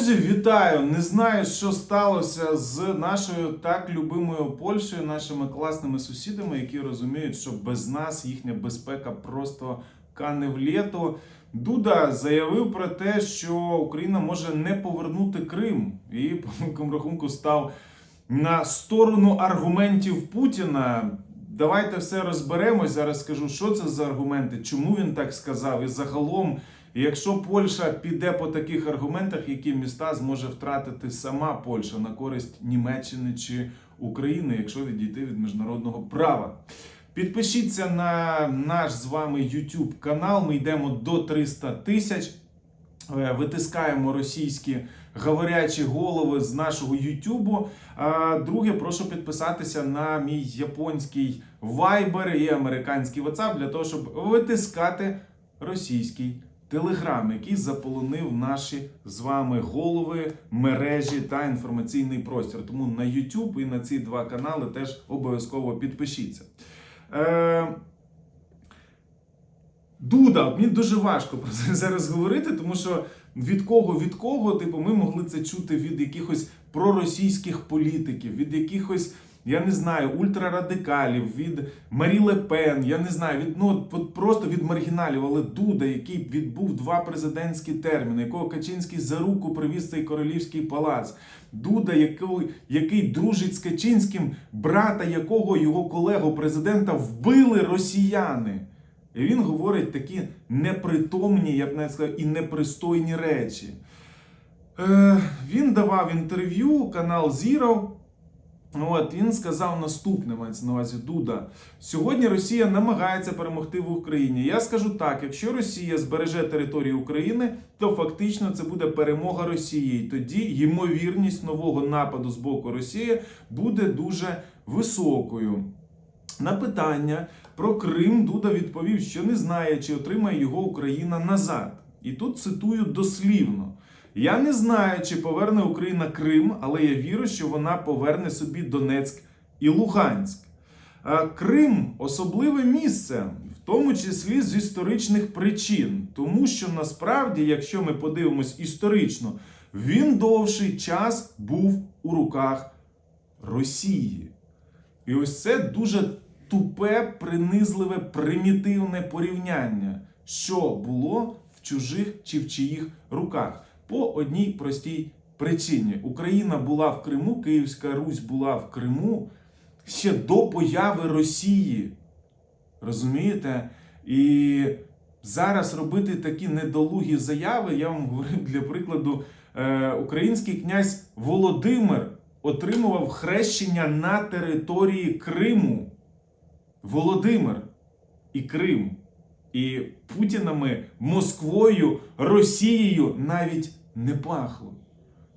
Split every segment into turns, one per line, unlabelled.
Друзі, вітаю! Не знаю, що сталося з нашою так любимою Польщею, нашими класними сусідами, які розуміють, що без нас їхня безпека просто кане в літо. Дуда заявив про те, що Україна може не повернути Крим, і по великому рахунку став на сторону аргументів Путіна. Давайте все розберемось. Зараз скажу, що це за аргументи, чому він так сказав, і загалом. Якщо Польща піде по таких аргументах, які міста зможе втратити сама Польща на користь Німеччини чи України, якщо відійти від міжнародного права. Підпишіться на наш з вами YouTube канал. Ми йдемо до 300 тисяч. Е, Витискаємо російські говорячі голови з нашого Ютубу. Друге, прошу підписатися на мій японський Viber і американський WhatsApp для того, щоб витискати російський Телеграм, який заполонив наші з вами голови, мережі та інформаційний простір. Тому на YouTube і на ці два канали теж обов'язково підпишіться. Е, Дуда, мені дуже важко про це зараз говорити, тому що від кого від кого, типу, ми могли це чути від якихось проросійських політиків, від якихось, я не знаю, ультрарадикалів, від Марі Ле Пен, я не знаю, від ну просто від маргіналів, але Дуда, який відбув два президентські терміни, якого Качинський за руку привіз цей королівський палац. Дуда, який, який дружить з Качинським, брата якого його колегу президента вбили росіяни. І він говорить такі непритомні, я б навіть сказав, і непристойні речі. Е, він давав інтерв'ю, канал Zero. От, він сказав наступне, мається на увазі Дуда. Сьогодні Росія намагається перемогти в Україні. Я скажу так: якщо Росія збереже територію України, то фактично це буде перемога Росії. І тоді ймовірність нового нападу з боку Росії буде дуже високою. На питання про Крим Дуда відповів, що не знає, чи отримає його Україна назад. І тут цитую дослівно: Я не знаю, чи поверне Україна Крим, але я вірю, що вона поверне собі Донецьк і Луганськ. Крим особливе місце, в тому числі з історичних причин, тому що насправді, якщо ми подивимось історично, він довший час був у руках Росії. І ось це дуже тупе, принизливе, примітивне порівняння, що було в чужих чи в чиїх руках. По одній простій причині. Україна була в Криму, Київська Русь була в Криму ще до появи Росії. Розумієте? І зараз робити такі недолугі заяви, я вам говорив для прикладу, е, український князь Володимир отримував хрещення на території Криму. Володимир і Крим. І Путінами, Москвою, Росією навіть не пахло.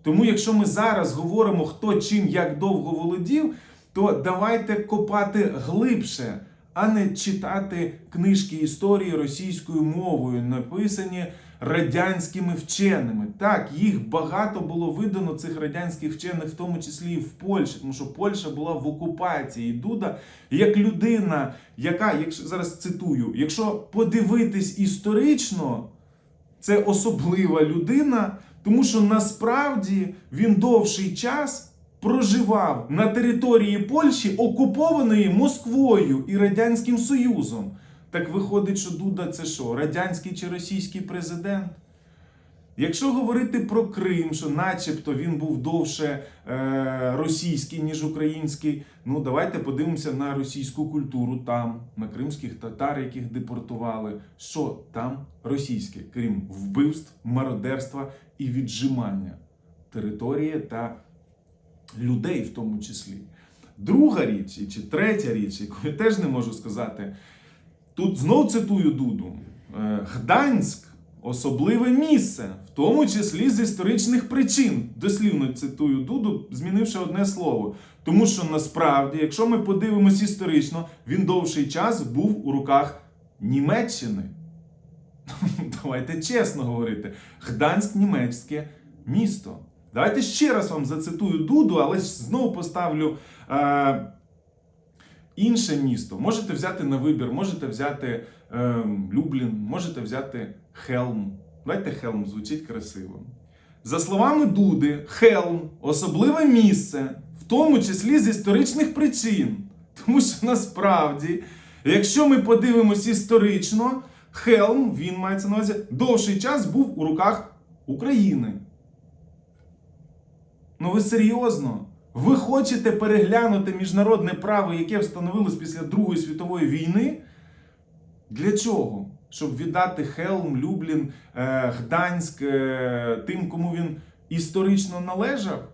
Тому, якщо ми зараз говоримо, хто чим як довго володів, то давайте копати глибше, а не читати книжки історії російською мовою, написані радянськими вченими. Так, їх багато було видано цих радянських вчених, в тому числі і в Польщі, тому що Польща була в окупації. Дуда, як людина, яка, якщо зараз цитую, якщо подивитись історично, це особлива людина, тому що насправді він довший час проживав на території Польщі, окупованої Москвою і Радянським Союзом. Так виходить, що Дуда це що? Радянський чи російський президент? Якщо говорити про Крим, що начебто він був довше е, російський, ніж український, ну давайте подивимося на російську культуру там, на кримських татар, яких депортували. Що там російське, крім вбивств, мародерства і віджимання території та людей в тому числі. Друга річ, чи третя річ, яку я теж не можу сказати, тут знов цитую Дуду: е, Гданськ особливе місце, в тому числі з історичних причин. Дослівно цитую Дуду, змінивши одне слово. Тому що насправді, якщо ми подивимось історично, він довший час був у руках Німеччини. Давайте чесно говорити. Гданськ німецьке місто. Давайте ще раз вам зацитую Дуду, але знову поставлю е, інше місто. Можете взяти на вибір, можете взяти е, Люблін, можете взяти Хелм. Давайте Хелм звучить красиво. За словами Дуди, Хелм особливе місце, в тому числі з історичних причин. Тому що насправді, якщо ми подивимось історично, Хелм, він мається на увазі, довший час був у руках України. Ну ви серйозно? Ви хочете переглянути міжнародне право, яке встановилось після Другої світової війни? Для чого? Щоб віддати Хелм, Люблін, е, Гданськ е, тим, кому він історично належав?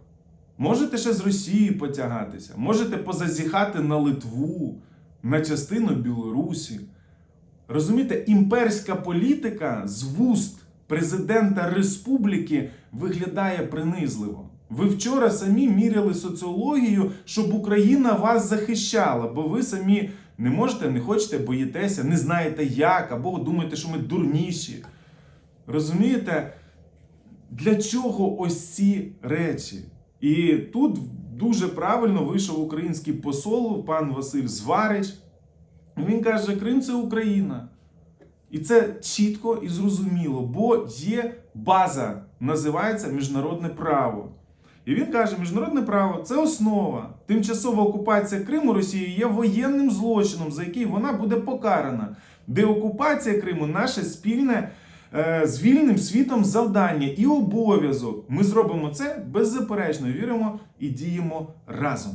Можете ще з Росії потягатися, можете позазіхати на Литву, на частину Білорусі. Розумієте, імперська політика з вуст президента республіки виглядає принизливо. Ви вчора самі міряли соціологію, щоб Україна вас захищала, бо ви самі не можете, не хочете, боїтеся, не знаєте як, або думаєте, що ми дурніші. Розумієте, для чого ось ці речі? І тут дуже правильно вийшов український посол, пан Василь Зварич. Він каже, Крим це Україна. І це чітко і зрозуміло, бо є база, називається міжнародне право. І він каже, міжнародне право це основа. Тимчасова окупація Криму Росією є воєнним злочином, за який вона буде покарана. Деокупація Криму наше спільне е, з вільним світом завдання і обов'язок. Ми зробимо це беззаперечно, віримо і діємо разом.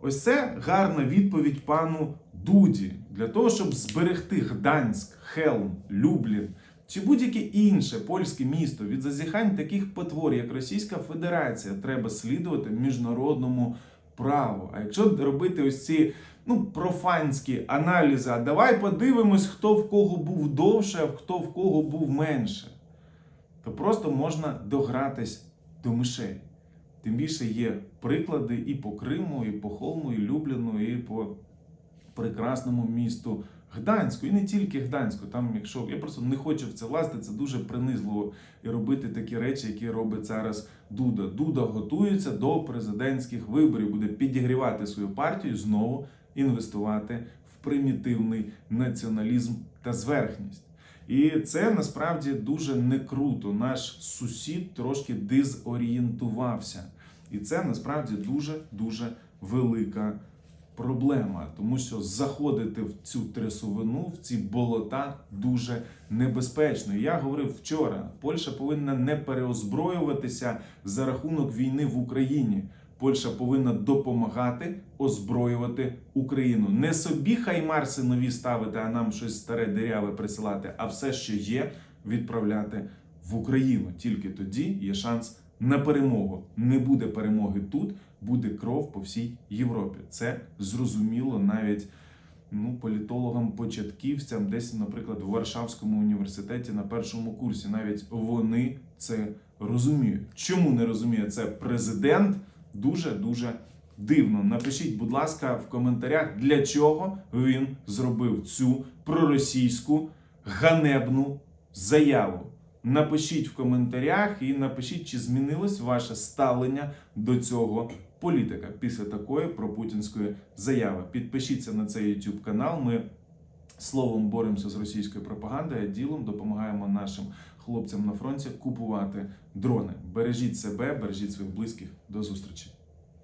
Ось це гарна відповідь пану Дуді для того, щоб зберегти Гданськ, Хелм, Люблін чи будь-яке інше польське місто від зазіхань таких потвор, як Російська Федерація, треба слідувати міжнародному праву. А якщо робити ось ці ну, профанські аналізи, а давай подивимось, хто в кого був довше, а хто в кого був менше, то просто можна догратись до мишей. Тим більше є приклади і по Криму, і по Холму, і Любліну, і по прекрасному місту Гданську. І не тільки Гданську. Там, якщо я просто не хочу в це влазити, це дуже принизливо і робити такі речі, які робить зараз Дуда. Дуда готується до президентських виборів, буде підігрівати свою партію, знову інвестувати в примітивний націоналізм та зверхність. І це насправді дуже не круто. Наш сусід трошки дезорієнтувався. І це насправді дуже дуже велика проблема, тому що заходити в цю трясовину, в ці болота дуже небезпечно. Я говорив вчора: Польща повинна не переозброюватися за рахунок війни в Україні. Польща повинна допомагати озброювати Україну. Не собі хаймарси нові ставити, а нам щось старе диряве присилати, а все, що є, відправляти в Україну. Тільки тоді є шанс на перемогу. Не буде перемоги тут, буде кров по всій Європі. Це зрозуміло навіть ну, політологам-початківцям, десь, наприклад, в Варшавському університеті на першому курсі. Навіть вони це розуміють. Чому не розуміє це президент? Дуже дуже дивно. Напишіть, будь ласка, в коментарях, для чого він зробив цю проросійську ганебну заяву. Напишіть в коментарях і напишіть, чи змінилось ваше ставлення до цього політика після такої пропутінської заяви. Підпишіться на цей YouTube канал. Ми словом боремося з російською пропагандою, а ділом допомагаємо нашим хлопцям на фронті купувати дрони. Бережіть себе, бережіть своїх близьких. До зустрічі.